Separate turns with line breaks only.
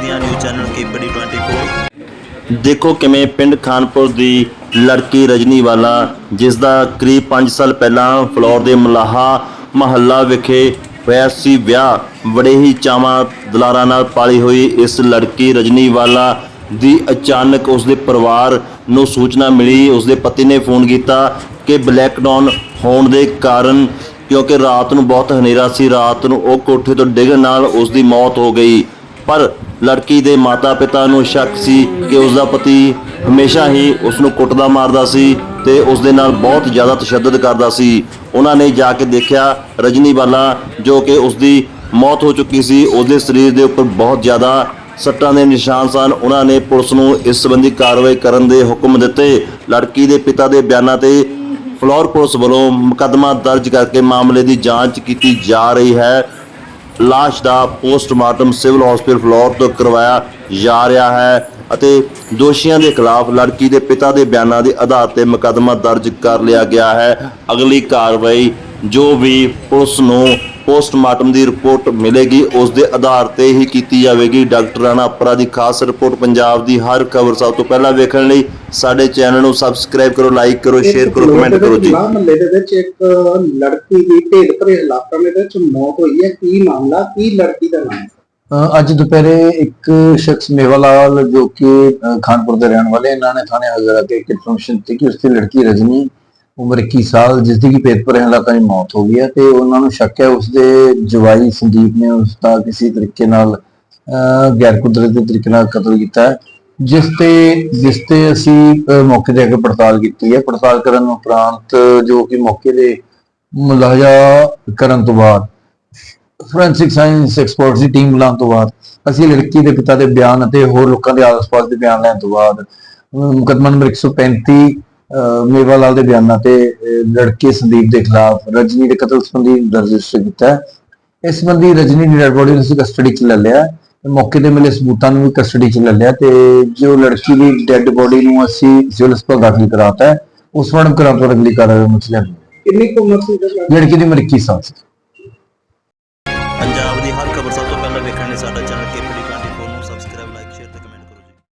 ਦੀਆਂ news channel KPD 24
ਦੇਖੋ ਕਿਵੇਂ ਪਿੰਡ ਖਾਨਪੁਰ ਦੀ ਲੜਕੀ ਰਜਨੀ ਵਾਲਾ ਜਿਸ ਦਾ ਕਰੀਬ 5 ਸਾਲ ਪਹਿਲਾਂ ਫਲੋਰ ਦੇ ਮਲਾਹਾ ਮਹੱਲਾ ਵਿਖੇ ਹੋਇਆ ਸੀ ਵਿਆਹ। ਬੜੇ ਹੀ ਚਾਵਾਂ ਦਲਾਰਾਂ ਨਾਲ ਪਾਲੀ ਹੋਈ ਇਸ ਲੜਕੀ ਰਜਨੀ ਵਾਲਾ ਦੀ ਅਚਾਨਕ ਉਸ ਦੇ ਪਰਿਵਾਰ ਨੂੰ ਸੂਚਨਾ ਮਿਲੀ। ਉਸ ਦੇ ਪਤੀ ਨੇ ਫੋਨ ਕੀਤਾ ਕਿ ਬਲੈਕਡਾਊਨ ਹੋਣ ਦੇ ਕਾਰਨ, ਕਿਉਂਕਿ ਰਾਤ ਨੂੰ ਬਹੁਤ ਹਨੇਰਾ ਸੀ, ਰਾਤ ਨੂੰ ਉਹ ਕੋਠੇ ਤੋਂ ਡਿੱਗਣ ਨਾਲ ਉਸ ਦੀ ਮੌਤ ਹੋ ਗਈ। ਪਰ ਲੜਕੀ ਦੇ ਮਾਤਾ-ਪਿਤਾ ਨੂੰ ਸ਼ੱਕ ਸੀ ਕਿ ਉਸ ਦਾ ਪਤੀ ਹਮੇਸ਼ਾ ਹੀ ਉਸ ਨੂੰ ਕੁੱਟਦਾ ਮਾਰਦਾ ਸੀ ਤੇ ਉਸ ਦੇ ਨਾਲ ਬਹੁਤ ਜ਼ਿਆਦਾ ਤਸ਼ੱਦਦ ਕਰਦਾ ਸੀ। ਉਹਨਾਂ ਨੇ ਜਾ ਕੇ ਦੇਖਿਆ ਰਜਨੀ ਵਾਲਾ ਜੋ ਕਿ ਉਸ ਦੀ ਮੌਤ ਹੋ ਚੁੱਕੀ ਸੀ। ਉਸ ਦੇ ਸਰੀਰ ਦੇ ਉੱਪਰ ਬਹੁਤ ਜ਼ਿਆਦਾ ਸੱਟਾਂ ਦੇ ਨਿਸ਼ਾਨ ਸਨ। ਉਹਨਾਂ ਨੇ ਪੁਲਿਸ ਨੂੰ ਇਸ ਸੰਬੰਧੀ ਕਾਰਵਾਈ ਕਰਨ ਦੇ ਹੁਕਮ ਦਿੱਤੇ। ਲੜਕੀ ਦੇ ਪਿਤਾ ਦੇ ਬਿਆਨਾਂ ਤੇ ਫਲੋਰ ਪੁਲਿਸ ਵੱਲੋਂ ਮੁਕੱਦਮਾ ਦਰਜ ਕਰਕੇ ਮਾਮਲੇ ਦੀ ਜਾਂਚ ਕੀਤੀ ਜਾ ਰਹੀ ਹੈ। ਲਾਸ਼ ਦਾ ਪੋਸਟਮਾਰਟਮ ਸਿਵਲ ਹਸਪੀਟਲ ਫਲੋਰ ਤੋਂ ਕਰਵਾਇਆ ਜਾ ਰਿਹਾ ਹੈ ਅਤੇ ਦੋਸ਼ੀਆਂ ਦੇ ਖਿਲਾਫ ਲੜਕੀ ਦੇ ਪਿਤਾ ਦੇ ਬਿਆਨਾਂ ਦੇ ਆਧਾਰ ਤੇ ਮੁਕੱਦਮਾ ਦਰਜ ਕਰ ਲਿਆ ਗਿਆ ਹੈ। ਅਗਲੀ ਕਾਰਵਾਈ ਜੋ ਵੀ ਪੁਲਿਸ ਨੂੰ ਪੋਸਟਮਾਰਟਮ ਦੀ ਰਿਪੋਰਟ ਮਿਲੇਗੀ। ਉਸ ਦੇ ਆਧਾਰ ਤੇ ਹੀ ਕੀਤੀ ਜਾਵੇਗੀ। ਡਾਕਟਰ ਰਾਣਾ ਅਪਰਾ ਦੀ ਖਾਸ ਰਿਪੋਰਟ ਪੰਜਾਬ ਦੀ ਹਰ ਖਬਰ ਸਭ ਤੋਂ ਪਹਿਲਾਂ ਵੇਖਣ ਲਈ। ਸਾਡੇ ਚੈਨਲ ਨੂੰ ਸਬਸਕ੍ਰਾਈਬ ਕਰੋ ਲਾਈਕ ਕਰੋ ਸ਼ੇਅਰ ਕਰੋ ਕਮੈਂਟ ਕਰੋ ਜੀ।
ਮਹੱਲੇ ਦੇ ਵਿੱਚ ਇੱਕ ਲੜਕੀ ਦੀ ਢੇਰ ਭਰੇ ਹਾਲਾਤਾਂ ਦੇ ਵਿੱਚ ਮੌਤ ਹੋਈ ਹੈ। ਕੀ ਮਾਮਲਾ ਕੀ ਲੜਕੀ ਦਾ ਨਾਮ?
ਅ, ਅੱਜ ਦੁਪਹਿਰੇ ਇੱਕ ਸ਼ਖਸ ਮੇਵਾਲਾਲ ਜੋ ਕਿ ਖਾਨਪੁਰ ਦੇ ਰਹਿਣ ਵਾਲੇ ਇਹਨਾਂ ਨੇ ਥਾਣੇ ਹਾਜ਼ਰ ਆ ਕੇ ਇੱਕ ਇਨਫੋਰਮੇਸ਼ਨ ਦਿੱਤੀ ਕਿ ਉਸਦੀ ਲੜਕੀ ਰਜਨੀ ਉਮਰ 21 ਸਾਲ ਜਿਸ ਦੀ ਕਿ ਪੇਤਪੁਰ ਇਲਾਕਾ 'ਚ ਮੌਤ ਹੋ ਗਈ ਹੈ ਤੇ ਉਹਨਾਂ ਨੂੰ ਸ਼ੱਕ ਹੈ ਉਸਦੇ ਜਵਾਈ ਸੰਦੀਪ ਨੇ ਉਸ ਦਾ ਕਿਸੇ ਤਰੀਕੇ ਨਾਲ ਅ, ਗੈਰ ਕੁਦਰਤੀ ਤਰੀਕੇ ਨਾਲ ਕਤਲ ਕੀਤਾ ਹੈ ਜਿਸ ਤੇ ਜਿਸ ਤੇ ਅਸੀਂ ਮੌਕੇ ਤੇ ਆ ਕੇ ਪੜਤਾਲ ਕੀਤੀ ਹੈ। ਪੜਤਾਲ ਕਰਨ ਉਪਰੰਤ ਜੋ ਕਿ ਮੌਕੇ ਦੇ ਮੁਲਾਜ਼ਾ ਕਰਨ ਤੋਂ ਬਾਅਦ ਫੋਰੈਂਸਿਕ ਸਾਇੰਸ ਐਕਸਪਰਟਸ ਦੀ ਟੀਮ ਲਾਉਣ ਤੋਂ ਬਾਅਦ ਅਸੀਂ ਲੜਕੀ ਦੇ ਪਿਤਾ ਦੇ ਬਿਆਨ ਅਤੇ ਹੋਰ ਲੋਕਾਂ ਦੇ ਆਸ-ਪਾਸ ਦੇ ਬਿਆਨ ਲੈਣ ਤੋਂ ਬਾਅਦ ਅਹ ਮੁਕੱਦਮਾ ਨੰਬਰ 135 ਅਹ ਮੇਵਾਲਾਲ ਦੇ ਬਿਆਨਾਂ ਤੇ ਲੜਕੇ ਸੰਦੀਪ ਦੇ ਖਿਲਾਫ ਰਜਨੀ ਦੇ ਕਤਲ ਸੰਬੰਧੀ ਦਰਜ ਕੀਤਾ ਇਸ ਸੰਬੰਧੀ ਰਜਨੀ ਦੀ ਡੈਡ ਬੋਡੀ ਨੂੰ ਕਸਟਡੀ 'ਚ ਲੈ ਲਿਆ ਮੌਕੇ ਤੇ ਮਿਲੇ ਸਬੂਤਾਂ ਨੂੰ ਵੀ ਕਸਟਡੀ 'ਚ ਲੈ ਲਿਆ ਤੇ ਜੋ ਲੜਕੀ ਦੀ ਡੈੱਡ ਬੋਡੀ ਨੂੰ ਅਸੀਂ ਸਿਵਲ ਹਸਪਤਾਲ ਦਾਖਲ ਕਰਾਤਾ ਉਸ ਵਣ ਕਰਾਂ ਤੋਂ ਅਗਲੀ ਕਾਰਵਾਈ ਮੁੱਚ ਲੈਣੀ
ਕਿੰਨੀ ਉਮਰ ਸੀ ਲੜਕੀ
ਦੀ ਉਮਰ 21 ਸਾਲ ਪੰਜਾਬ
ਦੀ ਹਰ ਖਬਰ ਸਭ ਤੋਂ ਪਹਿਲਾਂ ਵੇਖਣ ਲਈ ਸਾਡਾ ਚੈਨਲ ਕੇਪੀਡੀ 24 ਨੂੰ ਸਬਸਕ੍ਰਾਈਬ ਲਾਈਕ